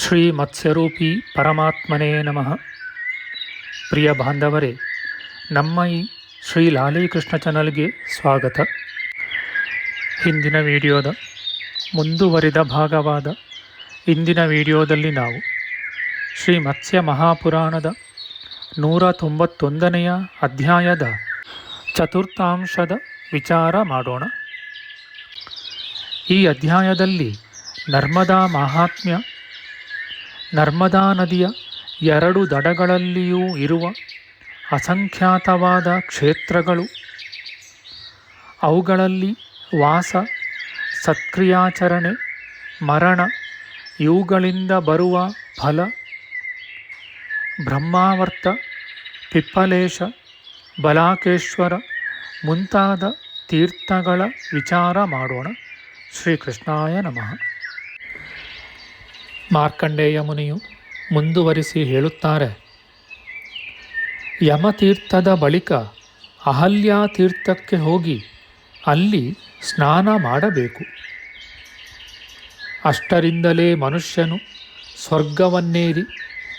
ಶ್ರೀ ಮತ್ಸ್ಯರೂಪಿ ಪರಮಾತ್ಮನೇ ನಮಃ. ಪ್ರಿಯ ಬಾಂಧವರೇ, ನಮ್ಮ ಈ ಶ್ರೀ ಲಾಲೀಕೃಷ್ಣ ಚಾನಲ್ಗೆ ಸ್ವಾಗತ. ಹಿಂದಿನ ವಿಡಿಯೋದ ಮುಂದುವರಿದ ಭಾಗವಾದ ಇಂದಿನ ವಿಡಿಯೋದಲ್ಲಿ ನಾವು ಶ್ರೀ ಮತ್ಸ್ಯ ಮಹಾಪುರಾಣದ ನೂರ ತೊಂಬತ್ತೊಂದನೆಯ ಅಧ್ಯಾಯದ ಚತುರ್ಥಾಂಶದ ವಿಚಾರ ಮಾಡೋಣ. ಈ ಅಧ್ಯಾಯದಲ್ಲಿ ನರ್ಮದಾ ಮಹಾತ್ಮ್ಯ ನರ್ಮದಾ ನದಿಯ ಎರಡು ದಡಗಳಲ್ಲಿಯೂ ಇರುವ ಅಸಂಖ್ಯಾತವಾದ ಕ್ಷೇತ್ರಗಳು. ಅವುಗಳಲ್ಲಿ ವಾಸ, ಸತ್ಕ್ರಿಯಾಚರಣೆ, ಮರಣ, ಇವುಗಳಿಂದ ಬರುವ ಫಲ, ಬ್ರಹ್ಮಾವರ್ತ, ಪಿಪ್ಪಲೇಶ, ಬಲಾಕೇಶ್ವರ ಮುಂತಾದ ತೀರ್ಥಗಳ ವಿಚಾರ ಮಾಡೋಣ. ಶ್ರೀಕೃಷ್ಣಾಯ ನಮಃ. ಮಾರ್ಕಂಡೇಯ ಮುನಿಯು ಮುಂದುವರಿಸಿ ಹೇಳುತ್ತಾರೆ, ಯಮತೀರ್ಥದ ಬಳಿಕ ಅಹಲ್ಯಾ ತೀರ್ಥಕ್ಕೆ ಹೋಗಿ ಅಲ್ಲಿ ಸ್ನಾನ ಮಾಡಬೇಕು. ಅಷ್ಟರಿಂದಲೇ ಮನುಷ್ಯನು ಸ್ವರ್ಗವನ್ನೇರಿ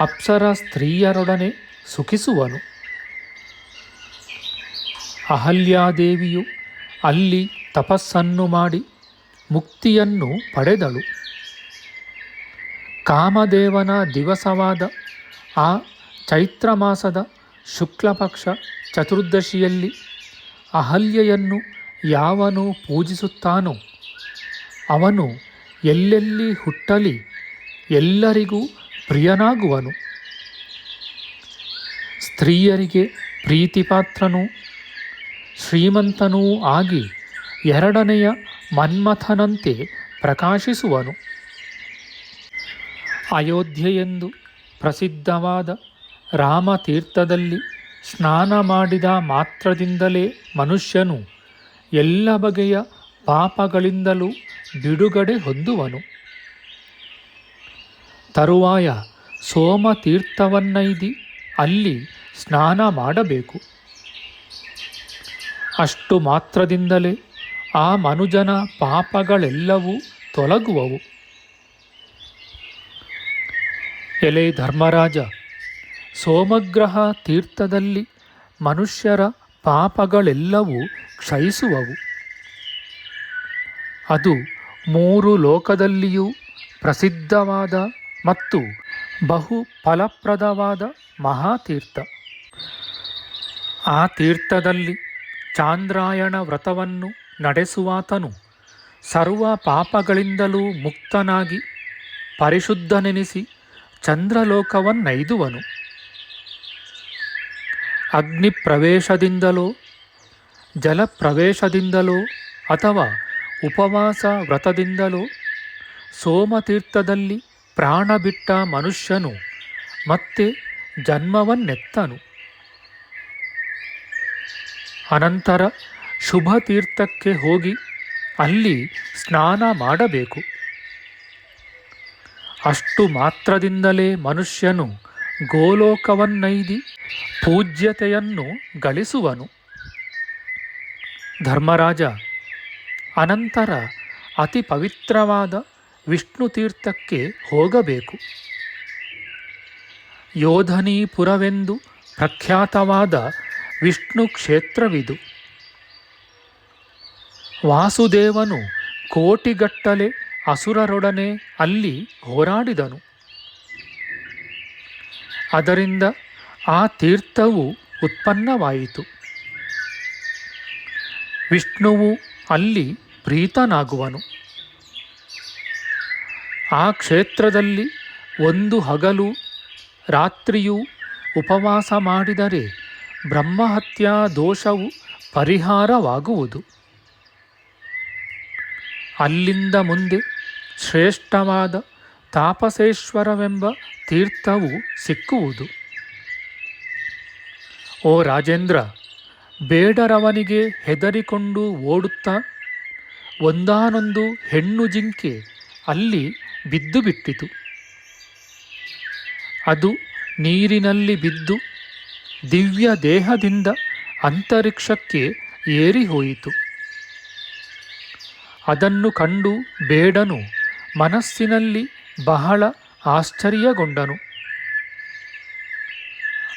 ಅಪ್ಸರ ಸ್ತ್ರೀಯರೊಡನೆ ಸುಖಿಸುವನು. ಅಹಲ್ಯಾದೇವಿಯು ಅಲ್ಲಿ ತಪಸ್ಸನ್ನು ಮಾಡಿ ಮುಕ್ತಿಯನ್ನು ಪಡೆದಳು. ಕಾಮದೇವನ ದಿವಸವಾದ ಆ ಚೈತ್ರ ಮಾಸದ ಶುಕ್ಲಪಕ್ಷ ಚತುರ್ದಶಿಯಲ್ಲಿ ಅಹಲ್ಯೆಯನ್ನು ಯಾವನು ಪೂಜಿಸುತ್ತಾನೋ ಅವನು ಎಲ್ಲೆಲ್ಲಿ ಹುಟ್ಟಲಿ ಎಲ್ಲರಿಗೂ ಪ್ರಿಯನಾಗುವನು. ಸ್ತ್ರೀಯರಿಗೆ ಪ್ರೀತಿಪಾತ್ರನೂ, ಶ್ರೀಮಂತನೂ ಆಗಿ ಎರಡನೆಯ ಮನ್ಮಥನಂತೆ ಪ್ರಕಾಶಿಸುವನು. ಅಯೋಧ್ಯೆಯೆಂದು ಪ್ರಸಿದ್ಧವಾದ ರಾಮತೀರ್ಥದಲ್ಲಿ ಸ್ನಾನ ಮಾಡಿದ ಮಾತ್ರದಿಂದಲೇ ಮನುಷ್ಯನು ಎಲ್ಲ ಬಗೆಯ ಪಾಪಗಳಿಂದಲೂ ಬಿಡುಗಡೆ ಹೊಂದುವನು. ತರುವಾಯ ಸೋಮತೀರ್ಥವನ್ನೈದಿ ಅಲ್ಲಿ ಸ್ನಾನ ಮಾಡಬೇಕು. ಅಷ್ಟು ಮಾತ್ರದಿಂದಲೇ ಆ ಮನುಜನ ಪಾಪಗಳೆಲ್ಲವೂ ತೊಲಗುವವು. ಎಲೆ ಧರ್ಮರಾಜ. ಸೋಮಗ್ರಹ ತೀರ್ಥದಲ್ಲಿ ಮನುಷ್ಯರ ಪಾಪಗಳೆಲ್ಲವೂ ಕ್ಷಯಿಸುವವು. ಅದು ಮೂರು ಲೋಕದಲ್ಲಿಯೂ ಪ್ರಸಿದ್ಧವಾದ ಮತ್ತು ಬಹು ಫಲಪ್ರದವಾದ ಮಹಾತೀರ್ಥ. ಆ ತೀರ್ಥದಲ್ಲಿ ಚಾಂದ್ರಾಯಣ ವ್ರತವನ್ನು ನಡೆಸುವಾತನು. ಸರ್ವ ಪಾಪಗಳಿಂದಲೂ ಮುಕ್ತನಾಗಿ ಪರಿಶುದ್ಧನೆನಿಸಿ ಚಂದ್ರಲೋಕವನ್ನೈದುವನು. ಅಗ್ನಿ ಪ್ರವೇಶದಿಂದಲೋ ಜಲಪ್ರವೇಶದಿಂದಲೋ ಅಥವಾ ಉಪವಾಸ ವ್ರತದಿಂದಲೋ ಸೋಮತೀರ್ಥದಲ್ಲಿ ಪ್ರಾಣ ಬಿಟ್ಟ ಮನುಷ್ಯನು ಮತ್ತೆ ಜನ್ಮವನ್ನೆತ್ತನು. ಅನಂತರ ಶುಭ ತೀರ್ಥಕ್ಕೆ ಹೋಗಿ ಅಲ್ಲಿ ಸ್ನಾನ ಮಾಡಬೇಕು. ಅಷ್ಟು ಮಾತ್ರದಿಂದಲೇ ಮನುಷ್ಯನು ಗೋಲೋಕವನ್ನೈದಿ ಪೂಜ್ಯತೆಯನ್ನು ಗಳಿಸುವನು. ಧರ್ಮರಾಜ ಅನಂತರ ಅತಿ ಪವಿತ್ರವಾದ ವಿಷ್ಣು ತೀರ್ಥಕ್ಕೆ ಹೋಗಬೇಕು. ಯೋಧನೀಪುರವೆಂದು ಪ್ರಖ್ಯಾತವಾದ ವಿಷ್ಣು ಕ್ಷೇತ್ರವಿದು. ವಾಸುದೇವನು ಕೋಟಿಗಟ್ಟಲೆ ಅಸುರರೊಡನೆ ಅಲ್ಲಿ ಹೋರಾಡಿದನು. ಅದರಿಂದ ಆ ತೀರ್ಥವು ಉತ್ಪನ್ನವಾಯಿತು. ವಿಷ್ಣುವು ಅಲ್ಲಿ ಪ್ರೀತನಾಗುವನು. ಆ ಕ್ಷೇತ್ರದಲ್ಲಿ ಒಂದು ಹಗಲು, ರಾತ್ರಿಯೂ ಉಪವಾಸ ಮಾಡಿದರೆ ಬ್ರಹ್ಮಹತ್ಯಾ ದೋಷವು ಪರಿಹಾರವಾಗುವುದು. ಅಲ್ಲಿಂದ ಮುಂದೆ ಶ್ರೇಷ್ಠವಾದ ತಾಪಸೇಶ್ವರವೆಂಬ ತೀರ್ಥವು ಸಿಕ್ಕುವುದು. ಓ ರಾಜೇಂದ್ರ, ಬೇಡರವನಿಗೆ ಹೆದರಿಕೊಂಡು ಓಡುತ್ತಾ ಒಂದಾನೊಂದು ಹೆಣ್ಣು ಜಿಂಕೆ ಅಲ್ಲಿ ಬಿದ್ದು ಬಿಟ್ಟಿತು. ಅದು ನೀರಿನಲ್ಲಿ ಬಿದ್ದು ದಿವ್ಯ ದೇಹದಿಂದ ಅಂತರಿಕ್ಷಕ್ಕೆ ಏರಿ ಹೋಯಿತು ಅದನ್ನು ಕಂಡು ಬೇಡನು ಮನಸ್ಸಿನಲ್ಲಿ ಬಹಳ ಆಶ್ಚರ್ಯಗೊಂಡನು.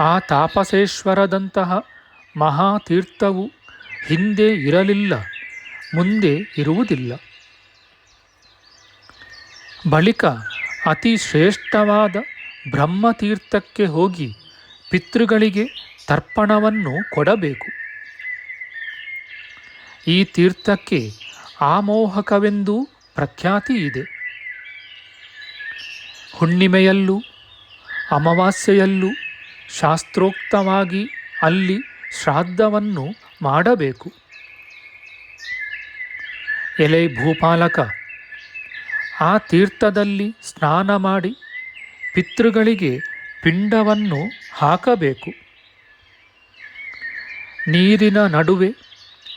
ಆ ತಾಪಸೇಶ್ವರದಂತಹ ಮಹಾತೀರ್ಥವು ಹಿಂದೆ ಇರಲಿಲ್ಲ, ಮುಂದೆ ಇರುವುದಿಲ್ಲ. ಬಳಿಕ ಅತಿ ಶ್ರೇಷ್ಠವಾದ ಬ್ರಹ್ಮತೀರ್ಥಕ್ಕೆ ಹೋಗಿ ಪಿತೃಗಳಿಗೆ ತರ್ಪಣವನ್ನು ಕೊಡಬೇಕು. ಈ ತೀರ್ಥಕ್ಕೆ ಆಮೋಹಕವೆಂದೂ ಪ್ರಖ್ಯಾತಿ ಇದೆ ಹುಣ್ಣಿಮೆಯಲ್ಲೂ, ಅಮಾವಾಸ್ಯೆಯಲ್ಲೂ, ಶಾಸ್ತ್ರೋಕ್ತವಾಗಿ ಅಲ್ಲಿ ಶ್ರಾದ್ದವನ್ನು ಮಾಡಬೇಕು. ಎಲೆ ಭೂಪಾಲಕ, ಆ ತೀರ್ಥದಲ್ಲಿ ಸ್ನಾನ ಮಾಡಿ ಪಿತೃಗಳಿಗೆ ಪಿಂಡವನ್ನು ಹಾಕಬೇಕು. ನೀರಿನ ನಡುವೆ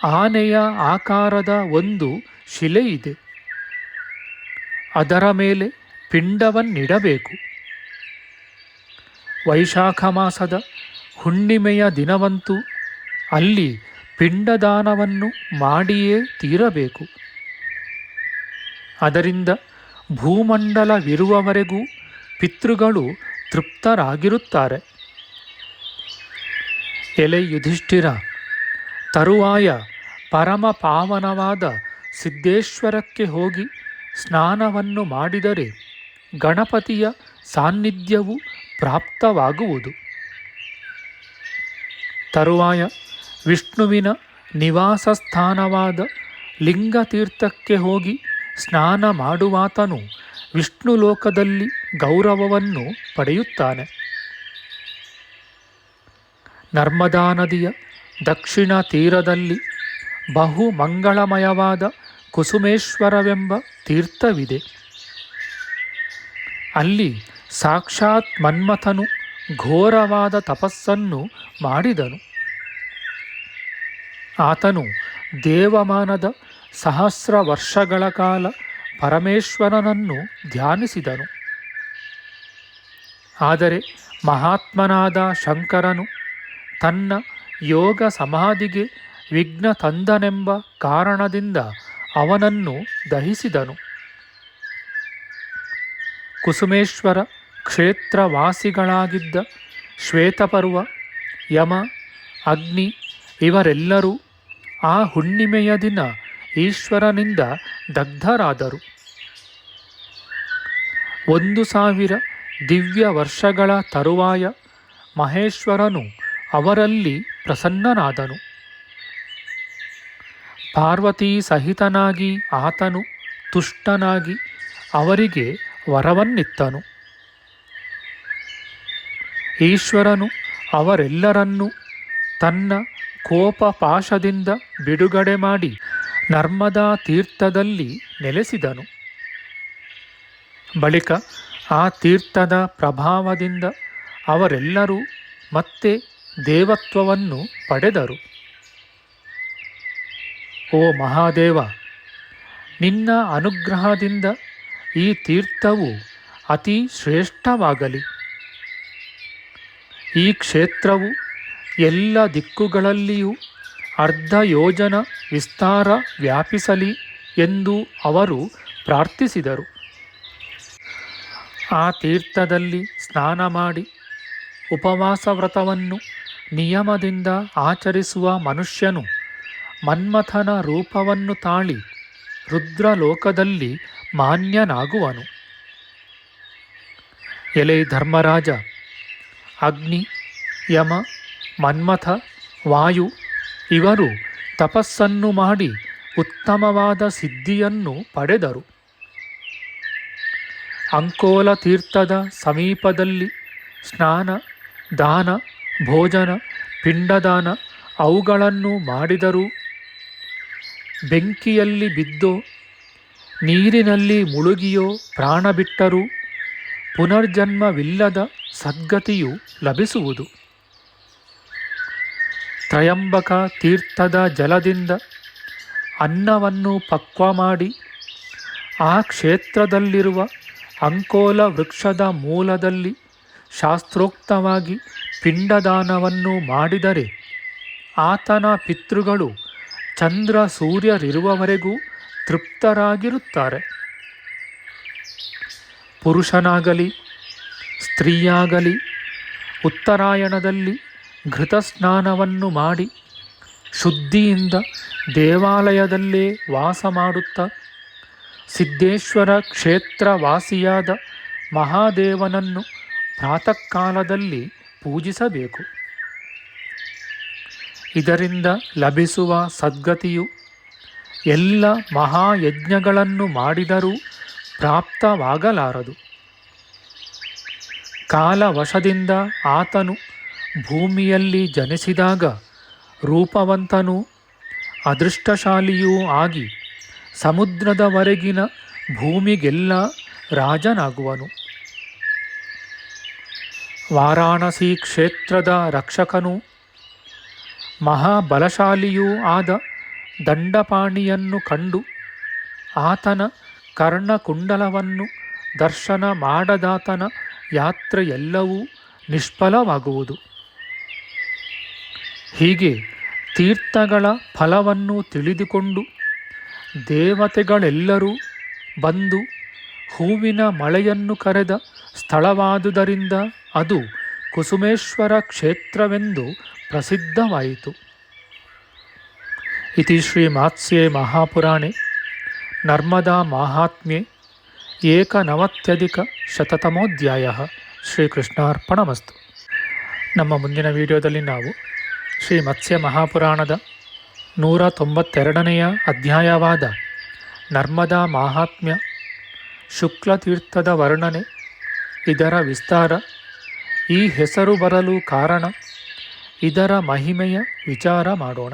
ಆನೆಯ ಆಕಾರದ ಒಂದು ಶಿಲೆ ಇದೆ ಅದರ ಮೇಲೆ ಪಿಂಡವನ್ನಿಡಬೇಕು. ವೈಶಾಖ ಮಾಸದ ಹುಣ್ಣಿಮೆಯ ದಿನವಂತೂ ಅಲ್ಲಿ ಪಿಂಡದಾನವನ್ನು ಮಾಡಿಯೇ ತೀರಬೇಕು. ಅದರಿಂದ ಭೂಮಂಡಲವಿರುವವರೆಗೂ ಪಿತೃಗಳು ತೃಪ್ತರಾಗಿರುತ್ತಾರೆ. ಎಲೆ ಯುಧಿಷ್ಠಿರ, ತರುವಾಯ ಪರಮ ಪಾವನವಾದ ಸಿದ್ದೇಶ್ವರಕ್ಕೆ ಹೋಗಿ ಸ್ನಾನವನ್ನು ಮಾಡಿದರೆ ಗಣಪತಿಯ ಸಾನ್ನಿಧ್ಯವು ಪ್ರಾಪ್ತವಾಗುವುದು. ತರುವಾಯ ವಿಷ್ಣುವಿನ ನಿವಾಸ ಸ್ಥಾನವಾದ ಲಿಂಗತೀರ್ಥಕ್ಕೆ ಹೋಗಿ ಸ್ನಾನ ಮಾಡುವಾತನು ವಿಷ್ಣು ಲೋಕದಲ್ಲಿ ಗೌರವವನ್ನು ಪಡೆಯುತ್ತಾನೆ. ನರ್ಮದಾ ನದಿಯ ದಕ್ಷಿಣ ತೀರದಲ್ಲಿ ಬಹು ಮಂಗಳಮಯವಾದ ಕುಸುಮೇಶ್ವರವೆಂಬ ತೀರ್ಥವಿದೆ. ಅಲ್ಲಿ ಸಾಕ್ಷಾತ್ ಮನ್ಮಥನು ಘೋರವಾದ ತಪಸ್ಸನ್ನು ಮಾಡಿದನು. ಆತನು ದೇವಮಾನದ ಸಹಸ್ರ ವರ್ಷಗಳ ಕಾಲ ಪರಮೇಶ್ವರನನ್ನು ಧ್ಯಾನಿಸಿದನು. ಆದರೆ ಮಹಾತ್ಮನಾದ ಶಂಕರನು ತನ್ನ ಯೋಗ ಸಮಾಧಿಗೆ ವಿಘ್ನ ತಂದನೆಂಬ ಕಾರಣದಿಂದ ಅವನನ್ನು ದಹಿಸಿದನು. ಕುಸುಮೇಶ್ವರ ಕ್ಷೇತ್ರವಾಸಿಗಳಾಗಿದ್ದ ಶ್ವೇತಪರ್ವ, ಯಮ, ಅಗ್ನಿ ಇವರೆಲ್ಲರೂ ಆ ಹುಣ್ಣಿಮೆಯ ದಿನ ಈಶ್ವರನಿಂದ ದಗ್ಧರಾದರು. ಒಂದು ಸಾವಿರ ದಿವ್ಯ ವರ್ಷಗಳ ತರುವಾಯ ಮಹೇಶ್ವರನು ಅವರಲ್ಲಿ ಪ್ರಸನ್ನನಾದನು. ಪಾರ್ವತೀ ಸಹಿತನಾಗಿ ಆತನು ತುಷ್ಟನಾಗಿ ಅವರಿಗೆ ವರವನ್ನಿತ್ತನು. ಈಶ್ವರನು ಅವರೆಲ್ಲರನ್ನೂ ತನ್ನ ಕೋಪ ಪಾಶದಿಂದ ಬಿಡುಗಡೆ ಮಾಡಿ ನರ್ಮದಾ ತೀರ್ಥದಲ್ಲಿ ನೆಲೆಸಿದನು. ಬಳಿಕ ಆ ತೀರ್ಥದ ಪ್ರಭಾವದಿಂದ ಅವರೆಲ್ಲರೂ ಮತ್ತೆ ದೇವತ್ವವನ್ನು ಪಡೆದರು. ಓ ಮಹಾದೇವ, ನಿನ್ನ ಅನುಗ್ರಹದಿಂದ ಈ ತೀರ್ಥವು ಅತಿ ಶ್ರೇಷ್ಠವಾಗಲಿ. ಈ ಕ್ಷೇತ್ರವು ಎಲ್ಲ ದಿಕ್ಕುಗಳಲ್ಲಿಯೂ ಅರ್ಧ ಯೋಜನ ವಿಸ್ತಾರ ವ್ಯಾಪಿಸಲಿ ಎಂದು ಅವರು ಪ್ರಾರ್ಥಿಸಿದರು. ಆ ತೀರ್ಥದಲ್ಲಿ ಸ್ನಾನ ಮಾಡಿ ಉಪವಾಸ ವ್ರತವನ್ನು ನಿಯಮದಿಂದ ಆಚರಿಸುವ ಮನುಷ್ಯನು ಮನ್ಮಥನ ರೂಪವನ್ನು ತಾಳಿ ರುದ್ರಲೋಕದಲ್ಲಿ ಮಾನ್ಯನಾಗುವನು. ಎಲೆ ಧರ್ಮರಾಜ, ಅಗ್ನಿ, ಯಮ, ಮನ್ಮಥ, ವಾಯು, ಇವರು ತಪಸ್ಸನ್ನು ಮಾಡಿ ಉತ್ತಮವಾದ ಸಿದ್ಧಿಯನ್ನು ಪಡೆದರು. ಅಂಕೋಲ ತೀರ್ಥದ ಸಮೀಪದಲ್ಲಿ ಸ್ನಾನ, ದಾನ, ಭೋಜನ, ಪಿಂಡದಾನ ಅವುಗಳನ್ನು ಮಾಡಿದರು ಬೆಂಕಿಯಲ್ಲಿ ಬಿದ್ದೋ ನೀರಿನಲ್ಲಿ ಮುಳುಗಿಯೋ ಪ್ರಾಣ ಬಿಟ್ಟರೂ ಪುನರ್ಜನ್ಮವಿಲ್ಲದ ಸದ್ಗತಿಯು ಲಭಿಸುವುದು. ತ್ರಯಂಬಕ ತೀರ್ಥದ ಜಲದಿಂದ ಅನ್ನವನ್ನು ಪಕ್ವ ಮಾಡಿ ಆ ಕ್ಷೇತ್ರದಲ್ಲಿರುವ ಅಂಕೋಲ ವೃಕ್ಷದ ಮೂಲದಲ್ಲಿ ಶಾಸ್ತ್ರೋಕ್ತವಾಗಿ ಪಿಂಡದಾನವನ್ನು ಮಾಡಿದರೆ ಆತನ ಪಿತೃಗಳು ಚಂದ್ರ ಸೂರ್ಯರಿರುವವರೆಗೂ ತೃಪ್ತರಾಗಿರುತ್ತಾರೆ. ಪುರುಷನಾಗಲಿ, ಸ್ತ್ರೀಯಾಗಲಿ, ಉತ್ತರಾಯಣದಲ್ಲಿ ಘೃತಸ್ನಾನವನ್ನು ಮಾಡಿ ಶುದ್ಧಿಯಿಂದ ದೇವಾಲಯದಲ್ಲೇ ವಾಸ ಮಾಡುತ್ತಾ ಸಿದ್ದೇಶ್ವರ ಕ್ಷೇತ್ರವಾಸಿಯಾದ ಮಹಾದೇವನನ್ನು ಪ್ರಾತಃ ಕಾಲದಲ್ಲಿ ಪೂಜಿಸಬೇಕು. ಇದರಿಂದ ಲಭಿಸುವ ಸದ್ಗತಿಯು ಎಲ್ಲ ಮಹಾಯಜ್ಞಗಳನ್ನು ಮಾಡಿದರೂ ಪ್ರಾಪ್ತವಾಗಲಾರದು. ಕಾಲವಶದಿಂದ ಆತನು ಭೂಮಿಯಲ್ಲಿ ಜನಿಸಿದಾಗ ರೂಪವಂತನೂ ಅದೃಷ್ಟಶಾಲಿಯೂ ಆಗಿ ಸಮುದ್ರದವರೆಗಿನ ಭೂಮಿಗೆಲ್ಲ ರಾಜನಾಗುವನು. ವಾರಾಣಸಿ ಕ್ಷೇತ್ರದ ರಕ್ಷಕನು ಮಹಾಬಲಶಾಲಿಯೂ ಆದ ದಂಡಪಾಣಿಯನ್ನು ಕಂಡು ಆತನ ಕರ್ಣಕುಂಡಲವನ್ನು ದರ್ಶನ ಮಾಡದಾತನ ಯಾತ್ರೆಯೆಲ್ಲವೂ ನಿಷ್ಫಲವಾಗುವುದು. ಹೀಗೆ ತೀರ್ಥಗಳ ಫಲವನ್ನು ತಿಳಿದುಕೊಂಡು ದೇವತೆಗಳೆಲ್ಲರೂ ಬಂದು ಹೂವಿನ ಮಳೆಯನ್ನು ಕರೆದ ಸ್ಥಳವಾದುದರಿಂದ ಅದು ಕುಸುಮೇಶ್ವರ ಕ್ಷೇತ್ರವೆಂದು ಪ್ರಸಿದ್ಧವಾಯಿತು. ಇತಿ ಶ್ರೀ ಮಾತ್ಸ್ಯೆ ಮಹಾಪುರಾಣೆ ನರ್ಮದಾ ಮಾಹಾತ್ಮ್ಯೆ ಏಕನವತ್ಯಧಿಕ ಶತತಮೋಧ್ಯಾಯ ಶ್ರೀಕೃಷ್ಣಾರ್ಪಣಮಸ್ತು ನಮ್ಮ ಮುಂದಿನ ವಿಡಿಯೋದಲ್ಲಿ ನಾವು ಶ್ರೀ ಮತ್ಸ್ಯ ಮಹಾಪುರಾಣದ ನೂರ ತೊಂಬತ್ತೆರಡನೆಯ ಅಧ್ಯಾಯವಾದ ನರ್ಮದಾ ಮಾಹಾತ್ಮ್ಯ, ಶುಕ್ಲತೀರ್ಥದ ವರ್ಣನೆ, ಇದರ ವಿಸ್ತಾರ, ಈ ಹೆಸರು ಬರಲು ಕಾರಣ, ಇದರ ಮಹಿಮೆಯ ವಿಚಾರ ಮಾಡೋಣ.